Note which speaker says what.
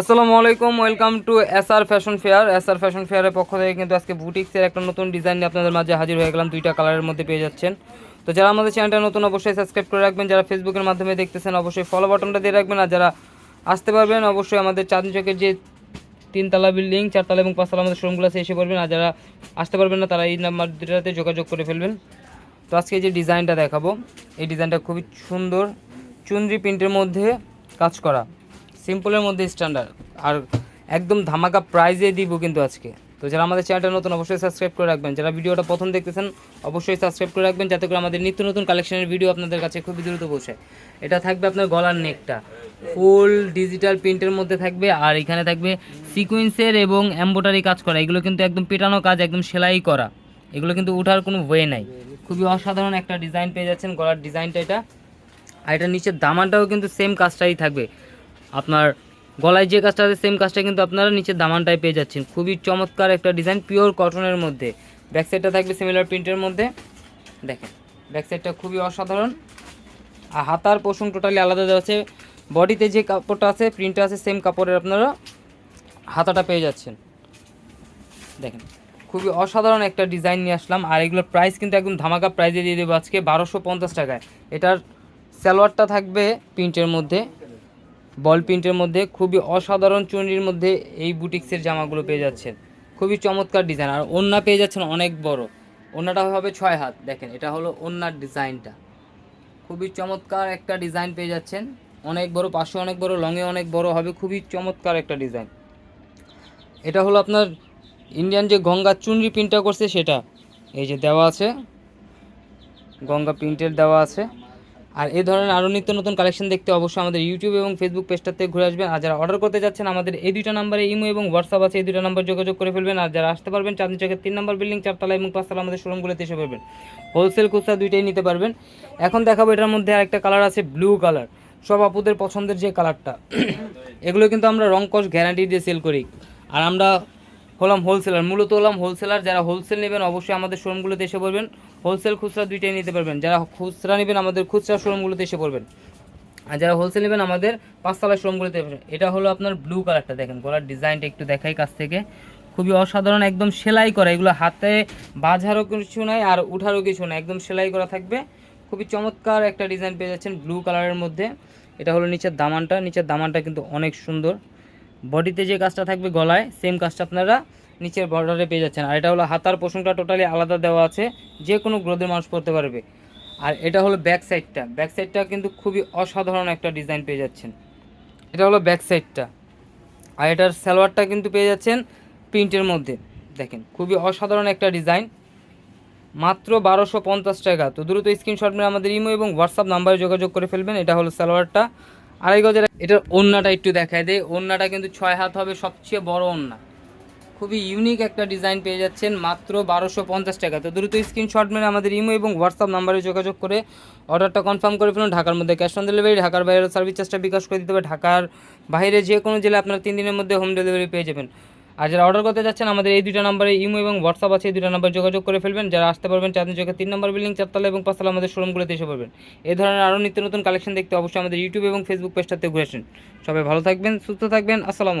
Speaker 1: আসসালামু আলাইকুম, welcome to S R fashion fair. S R fashion ফেয়ারের পক্ষ থেকে কিন্তু আজকে বুটিক্সের একটা নতুন ডিজাইন নিয়ে আপনাদের মাঝে হাজির হয়ে গেলাম। দুইটা কালারের মধ্যে পেয়ে যাচ্ছেন। তো যারা আমাদের চ্যানেলটা নতুন, অবশ্যই সাবস্ক্রাইব করে রাখবেন। যারা ফেসবুকের মাধ্যমে দেখতেছেন, অবশ্যই ফলো বাটনটা দিয়ে রাখবেন। আর যারা আসতে পারবেন, অবশ্যই আমাদের চাঁদনি চকের যে তিনতলা বিল্ডিং, চারতলা এবং পাঁচতলা আমাদের শোরুমগুলো আছে, এসে পড়বেন। আর যারা আসতে পারবেন না, তারা এই নাম্বার দুটাতে যোগাযোগ করে ফেলবেন। তো আজকে যে ডিজাইনটা দেখাবো, এই ডিজাইনটা খুবই সুন্দর, চুনরি প্রিন্টের মধ্যে কাজ করা। সিম্পলের মধ্যে স্ট্যান্ডার্ড আর একদম ধামাকা প্রাইজে দিব কিন্তু আজকে। তো যারা আমাদের চ্যানেলটা নতুন, অবশ্যই সাবস্ক্রাইব করে রাখবেন। যারা ভিডিওটা প্রথম দেখতেছেন, অবশ্যই সাবস্ক্রাইব করে রাখবেন, যাতে করে আমাদের নিত্য নতুন কালেকশনের ভিডিও আপনাদের কাছে খুবই দ্রুত পৌঁছায়। এটা থাকবে আপনার গলার নেকটা ফুল ডিজিটাল প্রিন্টের মধ্যে থাকবে, আর এখানে থাকবে সিকুয়েন্সের এবং এম্বোটারি কাজ করা। এগুলো কিন্তু একদম পেটানো কাজ, একদম সেলাই করা। এগুলো কিন্তু ওঠার কোনো ওয়ে নাই। খুবই অসাধারণ একটা ডিজাইন পেয়ে যাচ্ছেন গলার ডিজাইনটা এটা। আর এটার নিচের দামানটাও কিন্তু সেম কাজটাই থাকবে। আপনার গলায় যে কাজটা আছে সেম কাজটা কিন্তু আপনারা নিচের দামানটাই পেয়ে যাচ্ছেন। খুবই চমৎকার একটা ডিজাইন পিওর কটনের মধ্যে। ব্যাক সাইডটা থাকবে সিমিলার প্রিন্টের মধ্যে। দেখেন ব্যাক সাইডটা খুবই অসাধারণ। আর হাতার পোষণ টোটালি আলাদা দেওয়া আছে। বডিতে যে কাপড়টা আছে প্রিন্টটা আছে সেম কাপড়ের আপনারা হাতাটা পেয়ে যাচ্ছেন। দেখেন, খুবই অসাধারণ একটা ডিজাইন নিয়ে আসলাম। আর এগুলোর প্রাইস কিন্তু একদম ধামাকা প্রাইজে দিয়ে দেবো আজকে বারোশো পঞ্চাশ টাকায়। এটার সালোয়ারটা থাকবে প্রিন্টের মধ্যে। বল প্রিন্টের মধ্যে খুবই অসাধারণ চুনরির মধ্যে এই বুটিক্সের জামাগুলো পেয়ে যাচ্ছেন। খুবই চমৎকার ডিজাইন আর ওন্না পেয়ে যাচ্ছেন অনেক বড়। ওন্নাটা হবে ছয় হাত, দেখেন, এটা হলো ওন্নার ডিজাইনটা খুবই চমৎকার একটা ডিজাইন পেয়ে যাচ্ছেন। অনেক বড়, পাশে অনেক বড়, লংয়ে অনেক বড়, হবে খুবই চমৎকার একটা ডিজাইন এটা হলো আপনার ইন্ডিয়ান যে গঙ্গা চুনরি প্রিন্টটা করছে, সেটা। এই যে দেওয়া আছে, গঙ্গা প্রিন্টের দেওয়া আছে। আর এই ধরনের আরও নিত্য নতুন কালেকশন দেখতে অবশ্যই আমাদের ইউটিউব এবং ফেসবুক পেজটাতে ঘুরে আসবেন। আর যারা অর্ডার করতে যাচ্ছেন, আমাদের এই দুইটা নাম্বারে ইমো এবং হোয়াটসঅ্যাপ আছে, এই দুটো নাম্বার যোগাযোগ করে ফেলবেন। আর যারা আসতে পারবেন, চাঁদনি চকের তিন নম্বর বিল্ডিং, চারতলা এবং পাঁচতলা আমাদের শোরুমগুলোতে এসে পারবেন হোলসেল খুচরা দুইটাই নিতে পারবেন। এখন দেখাবো এটার মধ্যে আরেকটা কালার আছে ব্লু কালার সব আপুদের পছন্দের যে কালারটা এগুলো কিন্তু আমরা রং কস গ্যারান্টি দিয়ে সেল করি। আর আমরা হলাম হোলসেলার মূলত হলাম হোলসেলার যারা হোলসেল নেবেন, অবশ্যই আমাদের শোরুমগুলোতে এসে পড়বেন। হোলসেল খুচরা দুইটাই নিতে পারবেন। যারা খুচরা নেবেন, আমাদের খুচরা শোরুমগুলোতে এসে পড়বেন। আর যারা হোলসেল নেবেন, আমাদের পাঁচতলা শোরুমগুলোতে। এটা হলো আপনার ব্লু কালারটা দেখেন, গলার ডিজাইনটা একটু দেখাই কাছ থেকে। খুবই অসাধারণ, একদম সেলাই করা। এগুলো হাতে বাঝারও কিছু নাই আর উঠারও কিছু নাই। একদম সেলাই করা থাকবে। খুবই চমৎকার একটা ডিজাইন পেয়ে যাচ্ছেন ব্লু কালারের মধ্যে। এটা হলো নিচের দামানটা। নিচের দামানটা কিন্তু অনেক সুন্দর। বডিতে যে কাজটা থাকবে গলায় সেম কাজটা আপনারা নিচের বর্ডারে পেয়ে যাচ্ছেন। আর এটা হলো হাতার পোষণটা টোটালি আলাদা দেওয়া আছে, যে কোনো গ্রোদের মানুষ পড়তে পারবে। আর এটা হলো ব্যাক সাইডটা ব্যাক সাইডটা কিন্তু খুবই অসাধারণ একটা ডিজাইন পেয়ে যাচ্ছেন। এটা হলো ব্যাক সাইডটা আর এটার সালোয়ারটা কিন্তু পেয়ে যাচ্ছেন প্রিন্টের মধ্যে। দেখেন, খুবই অসাধারণ একটা ডিজাইন মাত্র বারোশো পঞ্চাশ টাকা। তো দ্রুত স্ক্রিনশট মেরে আমাদের ইমো এবং হোয়াটসঅ্যাপ নাম্বারে যোগাযোগ করে ফেলবেন। এটা হলো সালোয়ারটা। আড়াই গজের এটার ওন্নাটা একটু দেখায় দেয় ওন্নাটা কিন্তু ছয় হাত হবে, সবচেয়ে বড় ওন্না। খুবই ইউনিক একটা ডিজাইন পেয়ে যাচ্ছেন, মাত্র বারোশো পঞ্চাশ টাকা। তো দ্রুত স্ক্রিনশট মেরে আমাদের ইমো এবং হোয়াটসঅ্যাপ নাম্বারে যোগাযোগ করে অর্ডারটা কনফার্ম করে ফেলুন। ঢাকার মধ্যে ক্যাশ অন ডেলিভারি ঢাকার বাইরে সার্ভিস চার্জটা বিকাশ করে দিতে হবে। ঢাকার বাইরে যে কোনো জেলায় আপনারা তিন দিনের মধ্যে হোম ডেলিভারি পেয়ে যাবেন। আর যারা অর্ডার করতে যাচ্ছেন, আমাদের এই দুটা নাম্বারে ইমো এবং হোয়াটসঅ্যাপ আছে, এই দুটো নাম্বার যোগাযোগ করে ফেলবেন। যারা আসতে পারবেন চাঁদনি চোখে তিন নম্বর বিল্ডিং চারতলা এবং পাঁচতলা আমাদের শোরুমগুলোতে এসে পারবেন এই ধরনের আরও নিত্য নতুন কালেকশন দেখতে অবশ্যই আমাদের ইউটিউব এবং ফেসবুক পেজটাতে ঘুরে আসেন। সবাই ভালো থাকবেন, সুস্থ থাকবেন, আসসালামু আলাইকুম।